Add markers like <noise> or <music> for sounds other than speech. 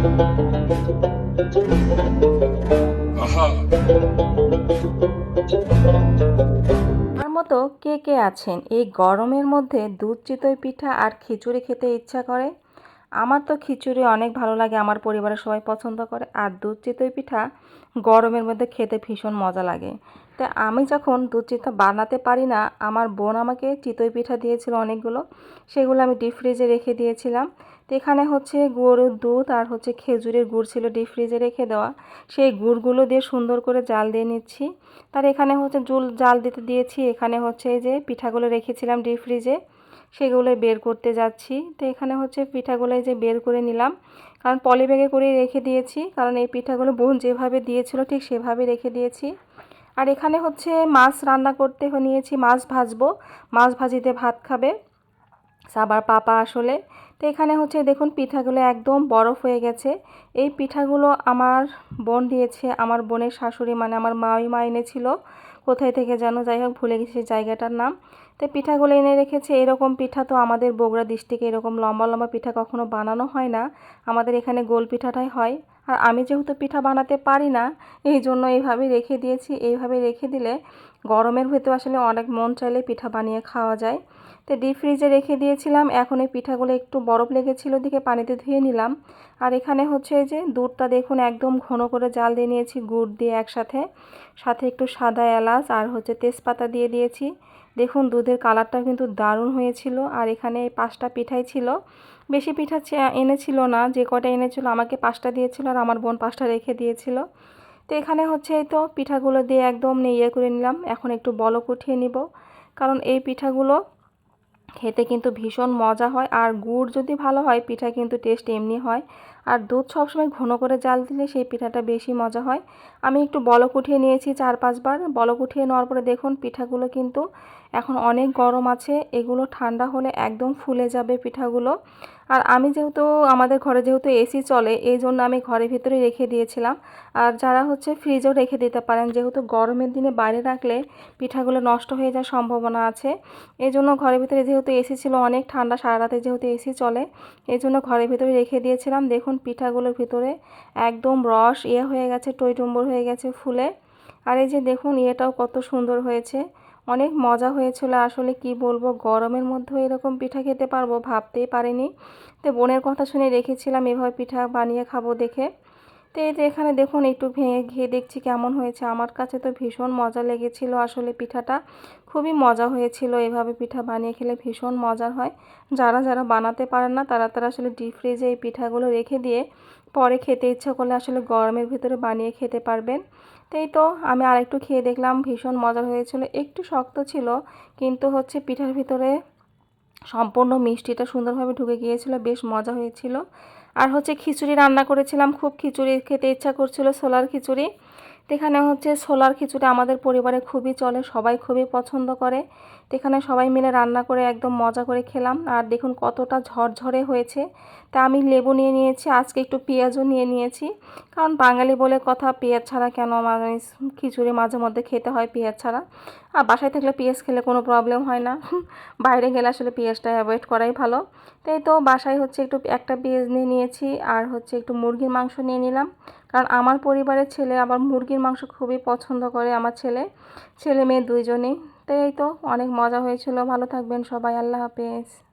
আমার মতো কে কে আছেন? এই গরমের মধ্যে দুধ, চিতই পিঠা আর খিচুড়ি খেতে ইচ্ছা করে? আমার তো খিচুড়ি অনেক ভালো লাগে, আমার পরিবারের সবাই পছন্দ করে। আর দুধ, চিতই পিঠা গরমের মধ্যে খেতে ভীষণ মজা লাগে। তো আমি যখন দুধ চিতা বানাতে পারি না, আমার বোন আমাকে চিতই পিঠা দিয়েছিল অনেকগুলো। সেগুলো আমি ডিপ ফ্রিজে রেখে দিয়েছিলাম। তো এখানে হচ্ছে গরুর দুধ আর হচ্ছে খেজুরের গুড় ছিল ডিপ ফ্রিজে রেখে দেওয়া। সেই গুড়গুলো দিয়ে সুন্দর করে জাল দিয়ে নিচ্ছি। তার এখানে হচ্ছে জুল, জাল দিতে দিয়েছি। এখানে হচ্ছে যে পিঠাগুলো রেখেছিলাম ডিপ ফ্রিজে সেগুলো বের করতে যাচ্ছি। তো এখানে হচ্ছে পিঠাগুলো যে বের করে নিলাম। কারণ পলি ব্যাগে করে রেখে দিয়েছি। কারণ এই পিঠাগুলো বোন যেভাবে দিয়েছিল ঠিক সেভাবে রেখে দিয়েছি। আর এখানে হচ্ছে মাছ রান্না করতে নিয়েছি। মাছ ভাজবো। মাছ ভাজিতে ভাত খাবে। সাবার পাপা আসলে। তো এখানে হচ্ছে, দেখুন, পিঠাগুলো একদম বরফ হয়ে গেছে। এই পিঠাগুলো আমার বোন দিয়েছে, আমার বোনের শাশুড়ি মানে আমার মাই মা এনেছিল। কোথায় থেকে যেন, যাই হোক, ভুলে গেছি জায়গাটার নাম। তো পিঠাগুলো এনে রেখেছে। এরকম পিঠা তো আমাদের বগুড়া ডিস্ট্রিক্টে এরকম লম্বা লম্বা পিঠা কখনো বানানো হয় না। আমাদের এখানে গোল পিঠাটাই হয়। আর আমি যেহেতু পিঠা বানাতে পারি না, এই জন্য এইভাবে রেখে দিয়েছি। এইভাবে রেখে দিলে গরমের ভেতর আসলে অনেক মন চাইলে পিঠা বানিয়ে খাওয়া যায়। তো ডিপ ফ্রিজে রেখে দিয়েছিলাম। এখন এই পিঠাগুলো একটু বরফ লেগেছিল দিকে পানিতে ধুয়ে নিলাম। আর এখানে হচ্ছে যে দুধটা দেখুন একদম ঘন করে জাল দিয়ে নিয়েছি, গুড় দিয়ে একসাথে। সাথে একটু সাদা এলাচ আর হচ্ছে তেজপাতা দিয়ে দিয়েছি। দেখুন দুধের কালারটা কিন্তু দারুণ হয়েছিল। আর এখানে পাঁচটা পিঠাই ছিল। বেশি পিঠা এনেছিল না, যে কটা এনেছিল আমাকে পাঁচটা দিয়েছিল আর আমার বোন পাঁচটা রেখে দিয়েছিল। তো এখানে হচ্ছে এই তো, পিঠাগুলো দিয়ে একদম ইয়ে করে নিলাম। এখন একটু বলক উঠিয়ে নিব। কারণ এই পিঠাগুলো খেতে কিন্তু ভীষণ মজা হয়। আর গুড় যদি ভালো হয়, পিঠা কিন্তু টেস্ট এমনি হয়। আর দুধ সবসময় ঘন করে জাল দিলে সেই পিঠাটা বেশি মজা হয়। আমি একটু বলক উঠিয়ে নিয়েছি চার পাঁচবার। বলক উঠিয়ে নেওয়ার পরে দেখুন, পিঠাগুলো কিন্তু এখন অনেক গরম আছে। এগুলো ঠান্ডা হলে একদম ফুলে যাবে পিঠাগুলো। আর আমি যেহেতু, আমাদের ঘরে যেহেতু এসি চলে, এই জন্য আমি ঘরের ভিতরে রেখে দিয়েছিলাম। আর যারা হচ্ছে ফ্রিজেও রেখে দিতে পারেন, যেহেতু গরমের দিনে বাইরে রাখলে পিঠাগুলো নষ্ট হয়ে যাওয়ার সম্ভাবনা আছে। এই জন্য ঘরের ভিতরে যেহেতু এসি ছিল, অনেক ঠান্ডা, সারা রাতে যেহেতু এসি চলে, এই জন্য ঘরের ভিতরে রেখে দিয়েছিলাম। দেখুন পিঠাগুলোর ভিতরে একদম রস ইয়ে হয়ে গেছে, টইটুম্বর হয়ে গেছে ফুলে। আর এই যে দেখুন, ইয়েটাও কত সুন্দর হয়েছে। অনেক মজা হয়েছিল। আসলে কি বলব, গরমের মধ্যেও এরকম পিঠা খেতে পারব ভাবতেই পারিনি। তো বোনের কথা শুনে রেখেছিলাম, এভাবে পিঠা বানিয়ে খাব দেখে। তো এই যে এখানে দেখুন, একটু ভেঙে ঘিয়ে দেখছি কেমন হয়েছে। আমার কাছে তো ভীষণ মজা লেগেছিল আসলে পিঠাটা। খুবই মজা হয়েছিল এভাবে পিঠা বানিয়ে খেলে, ভীষণ মজার হয়। যারা যারা বানাতে পারেন না, তারা তারা আসলে ডিপ ফ্রিজে এই পিঠাগুলো রেখে দিয়ে পরে খেতে ইচ্ছা করলে আসলে গরমের ভিতরে বানিয়ে খেতে পারবেন। তো এই তো, আমি আর একটু খেয়ে দেখলাম, ভীষণ মজার হয়েছিল। একটু শক্ত ছিল, কিন্তু হচ্ছে পিঠার ভিতরে সম্পূর্ণ মিষ্টিটা সুন্দরভাবে ঢুকে গিয়েছিল, বেশ মজা হয়েছিল। আর হচ্ছে খিচুড়ি রান্না করেছিলাম, খুব খিচুড়ি খেতে ইচ্ছা করছিল সোলার খিচুড়ি। এখানে হচ্ছে সোলার খিচুড়ি আমাদের পরিবারে খুবই চলে, সবাই খুবই পছন্দ করে। এখানে সবাই মিলে রান্না করে একদম মজা করে খেলাম। আর দেখুন কতটা ঝরঝরে হয়েছে। তা আমি লেবু নিয়ে নিয়েছি, আজকে একটু পেঁয়াজও নিয়ে নিয়েছি। কারণ বাঙালি বলে কথা, পেঁয়াজ ছাড়া কেন মানে খিচুড়ি মাঝে মধ্যে খেতে হয় পেঁয়াজ ছাড়া? আর বাসায় থাকলে পেঁয়াজ খেলে কোনো প্রবলেম হয় না। <laughs> বাইরে গেলে আসলে পেঁয়াজটা অ্যাভয়েড করাই ভালো। তাই তো বাসায় হচ্ছে একটু একটা পেঁয়াজ নিয়ে নিয়েছি, আর হচ্ছে একটু মুরগির মাংস নিয়ে নিলাম। কারণ আমার পরিবারের ছেলে আবার মুরগির মাংস খুবই পছন্দ করে, আমার ছেলে। ছেলে মেয়ে দুইজনেই। তাই তো, অনেক মজা হয়েছিল। ভালো থাকবেন সবাই। আল্লাহ হাফেজ।